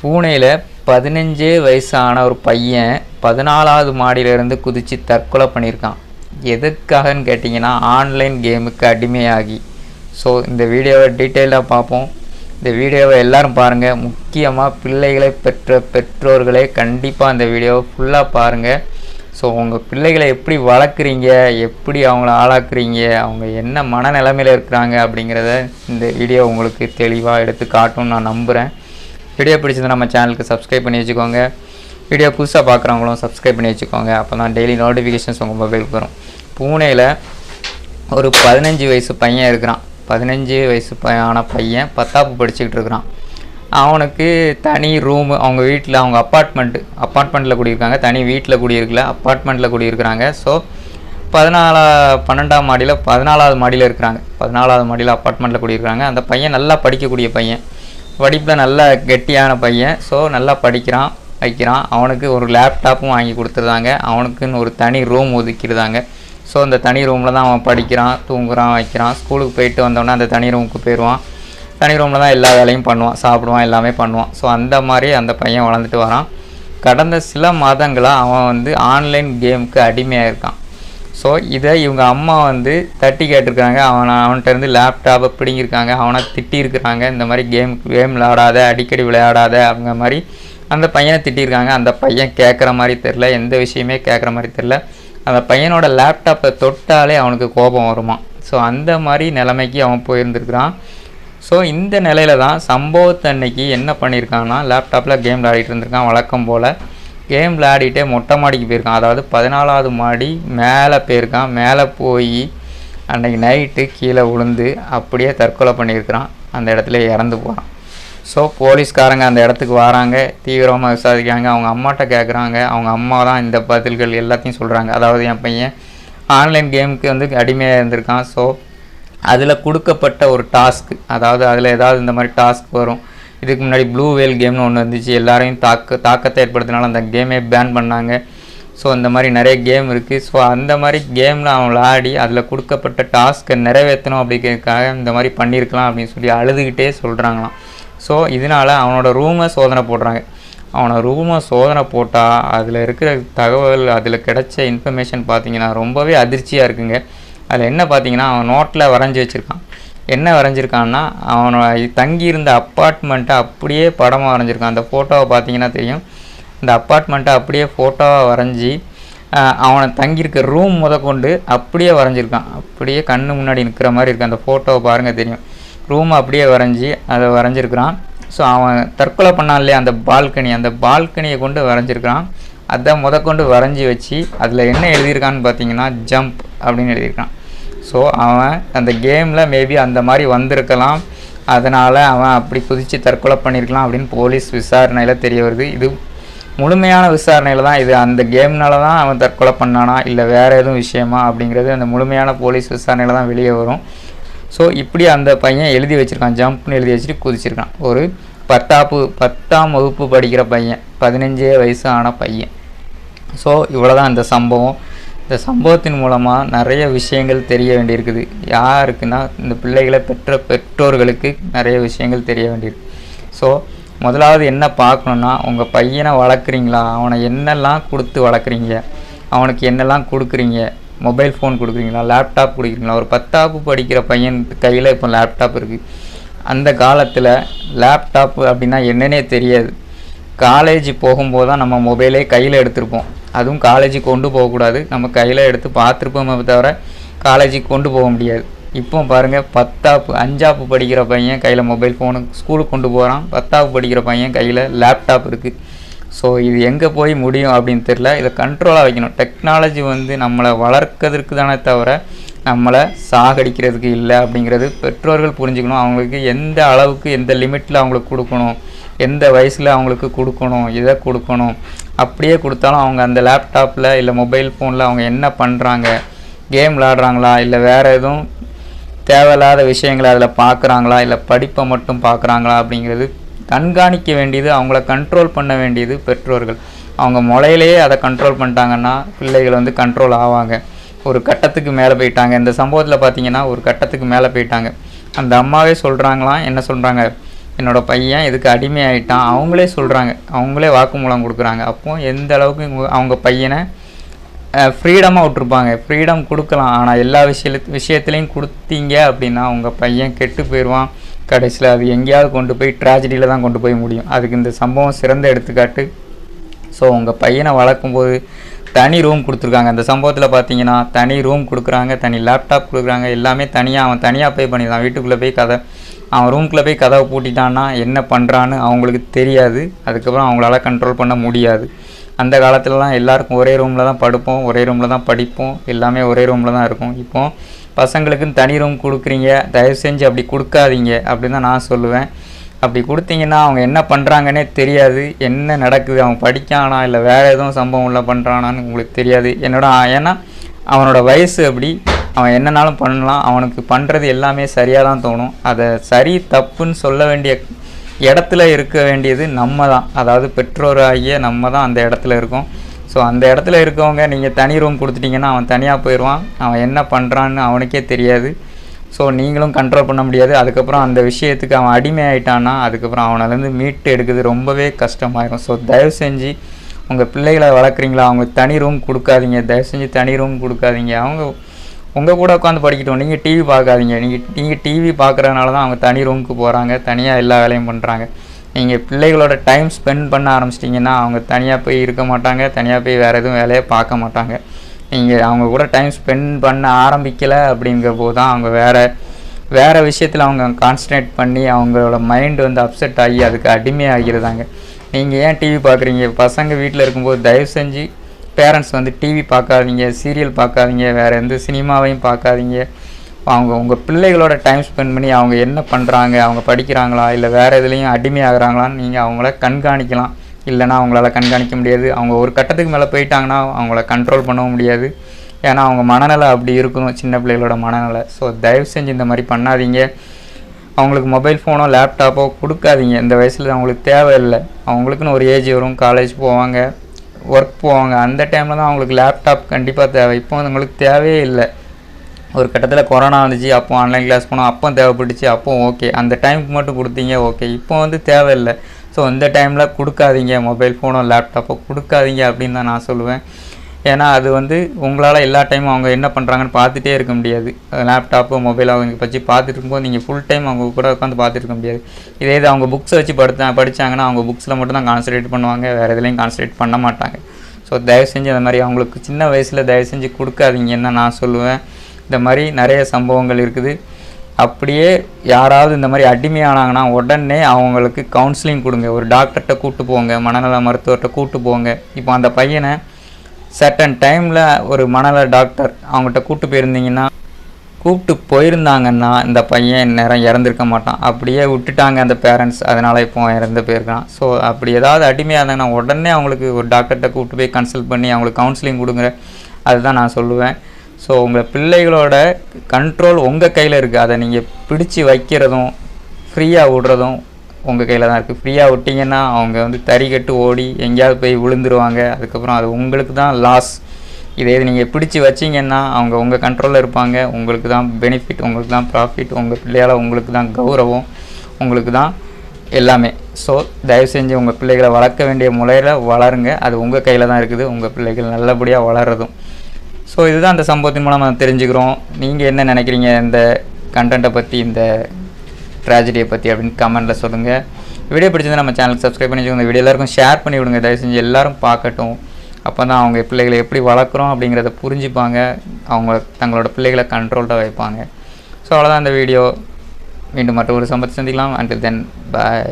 பூனேயில் பதினஞ்சே வயசான ஒரு பையன் பதினாலாவது மாடியிலேருந்து குதித்து தற்கொலை பண்ணியிருக்கான். எதுக்காகன்னு கேட்டிங்கன்னா ஆன்லைன் கேமுக்கு அடிமையாகி. ஸோ இந்த வீடியோவை டீட்டெயிலாக பார்ப்போம். இந்த வீடியோவை எல்லோரும் பாருங்கள் முக்கியமாக பிள்ளைகளை பெற்ற பெற்றோர்களே கண்டிப்பாக இந்த வீடியோவை ஃபுல்லாக பாருங்கள் ஸோ உங்கள் பிள்ளைகளை எப்படி வளர்க்குறீங்க? எப்படி அவங்கள ஆளாக்குறீங்க? அவங்க என்ன மனநிலைமையில் இருக்கிறாங்க அப்படிங்கிறத இந்த வீடியோ உங்களுக்கு தெளிவாக எடுத்து காட்டும்னு நான் நம்புகிறேன் வீடியோ பிடிச்சது நம்ம சேனலுக்கு சப்ஸ்கிரைப் பண்ணி வச்சுக்கோங்க. வீடியோ புதுசாக பார்க்குறவங்களும் சப்ஸ்கிரைப் பண்ணி வச்சுக்கோங்க. அப்போ தான் டெய்லி நோட்டிஃபிகேஷன்ஸ் உங்கள் மொபைலுக்கு வரும். பூனேயில் ஒரு பதினஞ்சு வயசு பையன் இருக்கிறான். பதினஞ்சு வயசு ஆன பையன் பத்தாப்பு படிச்சுக்கிட்டு இருக்கிறான். அவனுக்கு தனி ரூமு அவங்க வீட்டில் அவங்க அப்பார்ட்மெண்ட்டு அப்பார்ட்மெண்ட்டில் குடியிருக்காங்க. தனி வீட்டில் குடியிருக்கல அப்பார்ட்மெண்ட்டில் குடியிருக்கிறாங்க. ஸோ பதினாலா பன்னெண்டாம் மாடியில் பதினாலாவது மாடியில் இருக்கிறாங்க. பதினாலாவது மாடியில் அப்பார்ட்மெண்ட்டில் குடியிருக்கிறாங்க. அந்த பையன் நல்லா படிக்கக்கூடிய பையன். படிப்பில் நல்ல கெட்டியான பையன். ஸோ நல்லா படிக்கிறான் வைக்கிறான். அவனுக்கு ஒரு லேப்டாப்பும் வாங்கி கொடுத்துருந்தாங்க. அவனுக்குன்னு ஒரு தனி ரூம் ஒதுக்கிடுதாங்க ஸோ அந்த தனி ரூமில் தான் அவன் படிக்கிறான் தூங்குறான் வைக்கிறான். ஸ்கூலுக்கு போயிட்டு வந்தோடனே அந்த தனி ரூமுக்கு போயிடுவான். தனி ரூமில் தான் எல்லா வேலையும் பண்ணுவான். சாப்பிடுவான் எல்லாமே பண்ணுவான். ஸோ அந்த மாதிரி அந்த பையன் வளர்ந்துட்டு வரான். கடந்த சில மாதங்களாக அவன் வந்து ஆன்லைன் கேமுக்கு அடிமையாக இருக்கான் ஸோ இதை இவங்க அம்மா வந்து தட்டி கேட்டிருக்காங்க. அவனை அவன்கிட்டருந்து லேப்டாப்பை பிடிங்கிருக்காங்க அவனை திட்டியிருக்கிறாங்க. இந்த மாதிரி கேம் கேம் விளையாடாத அடிக்கடி விளையாடாத அவங்க மாதிரி அந்த பையனை திட்டியிருக்காங்க. அந்த பையன் கேட்குற மாதிரி தெரில எந்த விஷயமே கேட்குற மாதிரி தெரில அந்த பையனோட லேப்டாப்பை தொட்டாலே அவனுக்கு கோபம் வருமா? ஸோ அந்த மாதிரி நிலைமைக்கு அவன் போயிருந்துருக்கிறான். ஸோ இந்த நிலையில தான் சம்பவத்தன்னைக்கு என்ன பண்ணியிருக்கான்னா லேப்டாப்பில் கேம் விளையாடிட்டு இருந்திருக்கான். வழக்கம் போல் கேம் விளையாடிட்டே மொட்டை மாடிக்கு போயிருக்கான். அதாவது பதினாலாவது மாடி மேலே போயிருக்கான். மேலே போய் அன்றைக்கி நைட்டு கீழே விழுந்து அப்படியே தற்கொலை பண்ணியிருக்கிறான். அந்த இடத்துல இறந்து போகிறான் ஸோ போலீஸ்காரங்க அந்த இடத்துக்கு வராங்க. தீவிரமாக விசாரிக்கிறாங்க. அவங்க அம்மாட்ட கேட்குறாங்க அவங்க அம்மா தான் இந்த பதில்கள் எல்லாத்தையும் சொல்கிறாங்க அதாவது என் பையன் ஆன்லைன் கேமுக்கு வந்து அடிமையாக இருந்திருக்கான். ஸோ அதில் கொடுக்கப்பட்ட ஒரு டாஸ்க் அதாவது அதில் ஏதாவது இந்த மாதிரி டாஸ்க் வரும். இதுக்கு முன்னாடி ப்ளூ வேல் கேம்னு ஒன்று இருந்துச்சு. எல்லாரையும் தாக்க தாக்கத்தை ஏற்படுத்தினால அந்த கேமே பேன் பண்ணாங்க. ஸோ அந்த மாதிரி நிறைய கேம் இருக்குது ஸோ அந்த மாதிரி கேமில் அவன் விளையாடி அதில் கொடுக்கப்பட்ட டாஸ்க்கை நிறைவேற்றணும் அப்படிங்கிறதுக்காக இந்த மாதிரி பண்ணியிருக்கலாம் அப்படின்னு சொல்லி அழுதுகிட்டே சொல்கிறாங்களாம் ஸோ இதனால் அவனோட ரூமை சோதனை போடுறாங்க. அவனை ரூமை சோதனை போட்டால் அதில் இருக்கிற தகவல் அதில் கிடைச்ச இன்ஃபர்மேஷன் பார்த்தீங்கன்னா ரொம்பவே அதிர்ச்சியாக இருக்குங்க. அதில் என்ன பார்த்தீங்கன்னா அவன் நோட்டில் வரைஞ்சி வச்சுருக்கான். என்ன வரைஞ்சிருக்கான்னா அவனோட தங்கியிருந்த அப்பார்ட்மெண்ட்டை அப்படியே படமாக வரைஞ்சிருக்கான். அந்த ஃபோட்டோவை பார்த்தீங்கன்னா தெரியும். இந்த அப்பார்ட்மெண்ட்டை அப்படியே ஃபோட்டோவாக வரைஞ்சி அவனை தங்கியிருக்க ரூம் முதற்கொண்டு அப்படியே வரைஞ்சிருக்கான். அப்படியே கண்ணு முன்னாடி நிற்கிற மாதிரி இருக்குது அந்த ஃபோட்டோவை பாருங்கள் தெரியும். ரூம் அப்படியே வரைஞ்சி அதை வரைஞ்சிருக்கிறான். ஸோ அவன் தற்கொலை பண்ணான் இல்லையா அந்த பால்கனி அந்த பால்கனியை கொண்டு வரைஞ்சிருக்கிறான். அதை முதற்கொண்டு வரைஞ்சி வச்சு அதில் என்ன எழுதியிருக்கான்னு பார்த்தீங்கன்னா ஜம்ப் அப்படின்னு எழுதியிருக்கான். ஸோ அவன் அந்த கேமில் மேபி அந்த மாதிரி வந்திருக்கலாம். அதனால் அவன் அப்படி குதித்து தற்கொலை பண்ணியிருக்கலாம் அப்படின்னு போலீஸ் விசாரணையில் தெரிய வருது. இது முழுமையான விசாரணையில் தான் இது. அந்த கேம்னால தான் அவன் தற்கொலை பண்ணானா? இல்லை வேறு எதுவும் விஷயமா? அப்படிங்கிறது அந்த முழுமையான போலீஸ் விசாரணையில் தான் வெளியே வரும். ஸோ இப்படி அந்த பையன் எழுதி வச்சுருக்கான். ஜம்ப்னு எழுதி வச்சுட்டு குதிச்சிருக்கான். ஒரு பத்தாப்பு பத்தாம் வகுப்பு படிக்கிற பையன். பதினஞ்சே வயசு ஆன பையன். ஸோ இவ்வளோதான் இந்த சம்பவம். இந்த சம்பவத்தின் மூலமாக நிறைய விஷயங்கள் தெரிய வேண்டியிருக்குது. யாருக்குன்னா இந்த பிள்ளைகளை பெற்ற பெற்றோர்களுக்கு நிறைய விஷயங்கள் தெரிய வேண்டியிருக்கு. ஸோ முதலாவது என்ன பார்க்கணுன்னா உங்கள் பையனை வளர்க்குறீங்களா? அவனை என்னெல்லாம் கொடுத்து வளர்க்குறீங்க? அவனுக்கு என்னெல்லாம் கொடுக்குறீங்க? மொபைல் ஃபோன் கொடுக்குறீங்களா? லேப்டாப் கொடுக்குறீங்களா? ஒரு பத்தாப்பு படிக்கிற பையன் கையில் இப்போ லேப்டாப் இருக்குது அந்த காலத்தில் லேப்டாப் அப்படின்னா என்னன்னே தெரியாது. காலேஜ் போகும்போது தான் நம்ம மொபைலே கையில் எடுத்திருப்போம். அதுவும் காலேஜுக்கு கொண்டு போகக்கூடாது. நம்ம கையில் எடுத்து பார்த்துருப்போமே தவிர காலேஜுக்கு கொண்டு போக முடியாது. இப்போ பாருங்கள் பத்தாப்பு அஞ்சாப்பு படிக்கிற பையன் கையில் மொபைல் ஃபோனு ஸ்கூலுக்கு கொண்டு போகிறான் பத்தாப்பு படிக்கிற பையன் கையில் லேப்டாப் இருக்குது ஸோ இது எங்கே போய் முடியும் அப்படின்னு தெரில இதை கண்ட்ரோலாக வைக்கணும். டெக்னாலஜி வந்து நம்மளை வளர்க்கறதுக்கு தானே தவிர நம்மளை சாகடிக்கிறதுக்கு இல்லை அப்படிங்கிறது பெற்றோர்கள் புரிஞ்சுக்கணும். அவங்களுக்கு எந்த அளவுக்கு எந்த லிமிட்டில் அவங்களுக்கு கொடுக்கணும்? எந்த வயசில் அவங்களுக்கு கொடுக்கணும்? இதை கொடுக்கணும்? அப்படியே கொடுத்தாலும் அவங்க அந்த லேப்டாப்பில் இல்லை மொபைல் ஃபோனில் அவங்க என்ன பண்ணுறாங்க கேம் விளாடுறாங்களா இல்லை வேறு எதுவும் தேவையில்லாத விஷயங்களை அதில் பார்க்குறாங்களா இல்லை படிப்பை மட்டும் பார்க்குறாங்களா அப்படிங்கிறது கண்காணிக்க வேண்டியது அவங்கள கண்ட்ரோல் பண்ண வேண்டியது பெற்றோர்கள். அவங்க முளையிலேயே அதை கண்ட்ரோல் பண்ணிட்டாங்கன்னா பிள்ளைகள் வந்து கண்ட்ரோல் ஆவாங்க. ஒரு கட்டத்துக்கு மேலே போயிட்டாங்க. இந்த சம்பவத்தில் பார்த்தீங்கன்னா ஒரு கட்டத்துக்கு மேலே போயிட்டாங்க. அந்த அம்மாவே சொல்கிறாங்களாம் என்ன சொல்கிறாங்க என்னோட பையன் இதுக்கு அடிமையாயிட்டான். அவங்களே சொல்கிறாங்க அவங்களே வாக்குமூலம் கொடுக்குறாங்க. அப்போ எந்த அளவுக்கு அவங்க பையனை ஃப்ரீடமாக விட்ருப்பாங்க ஃப்ரீடம் கொடுக்கலாம். ஆனால் எல்லா விஷய விஷயத்துலையும் கொடுத்தீங்க அப்படின்னா உங்கள் பையன் கெட்டு போயிடுவான் கடைசியில் அது எங்கேயாவது கொண்டு போய் ட்ராஜடியில் தான் கொண்டு போய் முடியும். அதுக்கு இந்த சம்பவம் சிறந்த எடுத்துக்காட்டு. ஸோ உங்கள் பையனை வளர்க்கும்போது தனி ரூம் கொடுத்துருக்காங்க. அந்த சம்பவத்தில் பார்த்தீங்கன்னா தனி ரூம் கொடுக்குறாங்க தனி லேப்டாப் கொடுக்குறாங்க. எல்லாமே தனியாக அவன் தனியாக போய் பண்ணிடலாம் வீட்டுக்குள்ளே போய் கதை. அவன் ரூம்குள்ளே போய் கதவை பூட்டிட்டான்னா என்ன பண்ணுறான்னு அவங்களுக்கு தெரியாது. அதுக்கப்புறம் அவங்களால கண்ட்ரோல் பண்ண முடியாது. அந்த காலத்துலலாம் எல்லாருக்கும் ஒரே ரூமில் தான் படுப்போம் ஒரே ரூமில் தான் படிப்போம் எல்லாமே ஒரே ரூமில் தான் இருக்கும். இப்போ பசங்களுக்குன்னு தனி ரூம் கொடுக்குறீங்க தயவு செஞ்சு அப்படி கொடுக்காதீங்க அப்படின்னு தான் நான் சொல்லுவேன். அப்படி கொடுத்தீங்கன்னா அவங்க என்ன பண்ணுறாங்கன்னே தெரியாது. என்ன நடக்குது அவன் படிக்கானா இல்லை வேறு எதுவும் சம்பவம் இல்லை பண்ணுறானான்னு உங்களுக்கு தெரியாது. என்னோட ஏன்னா அவனோட வயசு அப்படி அவன் என்னனாலும் பண்ணலாம். அவனுக்கு பண்ணுறது எல்லாமே சரியாக தான் தோணும். அதை சரி தப்புன்னு சொல்ல வேண்டிய இடத்துல இருக்க வேண்டியது நம்ம தான் அதாவது பெற்றோராகிய நம்ம தான் அந்த இடத்துல இருக்கோம். ஸோ அந்த இடத்துல இருக்கவங்க நீங்கள் தனி ரூம் கொடுத்துட்டீங்கன்னா அவன் தனியாக போயிடுவான் அவன் என்ன பண்ணுறான்னு அவனுக்கே தெரியாது. ஸோ நீங்களும் கண்ட்ரோல் பண்ண முடியாது. அதுக்கப்புறம் அந்த விஷயத்துக்கு அவன் அடிமை ஆயிட்டான்னா அதுக்கப்புறம் அவனிலேருந்து மீட்டு எடுக்கிறது ரொம்பவே கஷ்டமாயிரும். ஸோ தயவு செஞ்சு உங்கள் பிள்ளைகளை வளர்க்குறீங்களா? அவங்க தனி ரூம் கொடுக்காதீங்க. தயவு செஞ்சு தனி ரூம் கொடுக்காதீங்க. அவங்க உங்கள் கூட உட்காந்து படிக்கட்டும். நீங்கள் டிவி பார்க்காதீங்க. நீங்கள் நீங்கள் டிவி பார்க்குறதுனால தான் அவங்க தனி ரூமுக்கு போகிறாங்க தனியாக எல்லா வேலையும் பண்ணுறாங்க நீங்கள் பிள்ளைகளோட டைம் ஸ்பெண்ட் பண்ண ஆரம்பிச்சிட்டிங்கன்னா அவங்க தனியாக போய் இருக்க மாட்டாங்க. தனியாக போய் வேறு எதுவும் வேலையை பார்க்க மாட்டாங்க. நீங்கள் அவங்க கூட டைம் ஸ்பெண்ட் பண்ண ஆரம்பிக்கலை அப்படிங்கிற போது தான் அவங்க வேறு வேறு விஷயத்தில் அவங்க கான்சன்ட்ரேட் பண்ணி அவங்களோட மைண்டு வந்து அப்செட் ஆகி அதுக்கு அடிமையாகிறதாங்க நீங்கள் ஏன் டிவி பார்க்குறீங்க? பசங்க வீட்டில் இருக்கும்போது தயவு செஞ்சு பேரண்ட்ஸ் வந்து டிவி பார்க்காதீங்க சீரியல் பார்க்காதீங்க வேறு எந்த சினிமாவையும் பார்க்காதீங்க. அவங்க உங்கள் பிள்ளைகளோட டைம் ஸ்பெண்ட் பண்ணி அவங்க என்ன பண்ணுறாங்க அவங்க படிக்கிறாங்களா இல்லை வேறு எதுலேயும் அடிமையாகிறாங்களான்னு நீங்கள் அவங்கள கண்காணிக்கலாம். இல்லைன்னா அவங்களால கண்காணிக்க முடியாது. அவங்க ஒரு கட்டத்துக்கு மேலே போயிட்டாங்கன்னா அவங்கள கண்ட்ரோல் பண்ணவும் முடியாது. ஏன்னா அவங்க மனநிலை அப்படி இருக்கணும் சின்ன பிள்ளைகளோட மனநிலை. ஸோ தயவு செஞ்சு இந்த மாதிரி பண்ணாதீங்க. அவங்களுக்கு மொபைல் ஃபோனோ லேப்டாப்போ கொடுக்காதீங்க. இந்த வயசில் அவங்களுக்கு தேவையில்லை. அவங்களுக்குன்னு ஒரு ஏஜ் வரும் காலேஜ் போவாங்க. ஒர்க் போவாங்க. அந்த டைமில் தான் அவங்களுக்கு லேப்டாப் கண்டிப்பாக தேவை. இப்போ வந்து உங்களுக்கு தேவையே இல்லை. ஒரு கட்டத்தில் கொரோனா வந்துச்சு அப்போ ஆன்லைன் கிளாஸ் போனோம் அப்போ தேவைப்பட்டுச்சு அப்போ ஓகே அந்த டைமுக்கு மட்டும் கொடுத்தீங்க ஓகே இப்போ வந்து தேவையில்லை. ஸோ இந்த டைமில் கொடுக்காதீங்க மொபைல் ஃபோனோ லேப்டாப்போ கொடுக்காதீங்க அப்படின்னு தான் நான் சொல்லுவேன். ஏன்னா அது வந்து உங்களால் எல்லா டைமும் அவங்க என்ன பண்ணுறாங்கன்னு பார்த்துட்டே இருக்க முடியாது. லேப்டாப்பு மொபைல் அவங்க வச்சு பார்த்துட்டு இருக்கும்போது நீங்கள் ஃபுல் டைம் அவங்க கூட உட்காந்து பார்த்துட்டு இருக்க முடியாது. இதே இது அவங்க புக்ஸை வச்சு படுத்த படித்தாங்கன்னா அவங்க புக்ஸில் மட்டும் தான் கான்சன்ட்ரேட் பண்ணுவாங்க வேறு எதுலேயும் கான்சன்ட்ரேட் பண்ண மாட்டாங்க. ஸோ தயவு செஞ்சு அந்த மாதிரி அவங்களுக்கு சின்ன வயசில் தயவு செஞ்சு கொடுக்காதீங்கன்னு என்ன நான் சொல்லுவேன். இந்த மாதிரி நிறைய சம்பவங்கள் இருக்குது. அப்படியே யாராவது இந்த மாதிரி அடிமையானாங்கன்னா உடனே அவங்களுக்கு கவுன்சிலிங் கொடுங்க. ஒரு டாக்டர்கிட்ட கூப்பிட்டு போங்க மனநல மருத்துவர்கிட்ட கூப்பிட்டு போங்க. இப்போ அந்த பையனை சர்டன் டைமில் ஒரு மணல டாக்டர் அவங்ககிட்ட கூப்பிட்டு போயிருந்தீங்கன்னா கூப்பிட்டு போயிருந்தாங்கன்னா இந்த பையன் நேரம் இறந்துருக்க மாட்டான். அப்படியே விட்டுட்டாங்க அந்த பேரண்ட்ஸ் அதனால் இப்போ இறந்து போயிருக்கான். ஸோ அப்படி ஏதாவது அடிமையாக இருந்தாங்கன்னா உடனே அவங்களுக்கு ஒரு டாக்டர்கிட்ட கூப்பிட்டு போய் கன்சல்ட் பண்ணி அவங்களுக்கு கவுன்சிலிங் கொடுங்க. அதுதான் நான் சொல்லுவேன். ஸோ உங்கள் பிள்ளைகளோட கண்ட்ரோல் உங்கள் கையில் இருக்குது அதை நீங்கள் பிடிச்சி வைக்கிறதும் ஃப்ரீயாக விடுறதும் உங்கள் கையில் தான் இருக்குது ஃப்ரீயாக விட்டிங்கன்னா அவங்க வந்து தறி கட்டு ஓடி எங்கேயாவது போய் விழுந்துருவாங்க. அதுக்கப்புறம் அது உங்களுக்கு தான் லாஸ் இதே இது நீங்கள் பிடிச்சி வச்சிங்கன்னா அவங்க உங்கள் கண்ட்ரோலில் இருப்பாங்க. உங்களுக்கு தான் பெனிஃபிட் உங்களுக்கு தான் ப்ராஃபிட் உங்கள் பிள்ளையால் உங்களுக்கு தான் கௌரவம் உங்களுக்கு தான் எல்லாமே. ஸோ தயவு செஞ்சு உங்கள் பிள்ளைகளை வளர்க்க வேண்டிய முறையில் வளருங்க. அது உங்கள் கையில் தான் இருக்குது. உங்கள் பிள்ளைகள் நல்லபடியாக வளர்றதும் ஸோ இதுதான் அந்த சம்பவத்தின் மூலம் நம்ம தெரிஞ்சுக்கிறோம். நீங்கள் என்ன நினைக்கிறீங்க? இந்த கண்டென்ட்டை பற்றி இந்த ட்ராஜடியை பற்றி அப்படின்னு கமெண்ட்டில் சொல்லுங்கள் வீடியோ பிடிச்சது நம்ம சேனலுக்கு சப்ஸ்கிரைப் பண்ணி வச்சுக்கோங்க வீடியோ எல்லாருக்கும் ஷேர் பண்ணி விடுங்க. தயவு செஞ்சு எல்லாரும் பார்க்கட்டும். அப்போ தான் அவங்க பிள்ளைகளை எப்படி வளர்க்குறோம் அப்படிங்கிறத புரிஞ்சுப்பாங்க. அவங்க தங்களோட பிள்ளைகளை கண்ட்ரோல்டாக வைப்பாங்க. ஸோ அவ்வளோதான் அந்த வீடியோ மீண்டும் மற்ற ஒரு சம்பவத்தை சந்திக்கலாம். அண்டில் தென் பாய்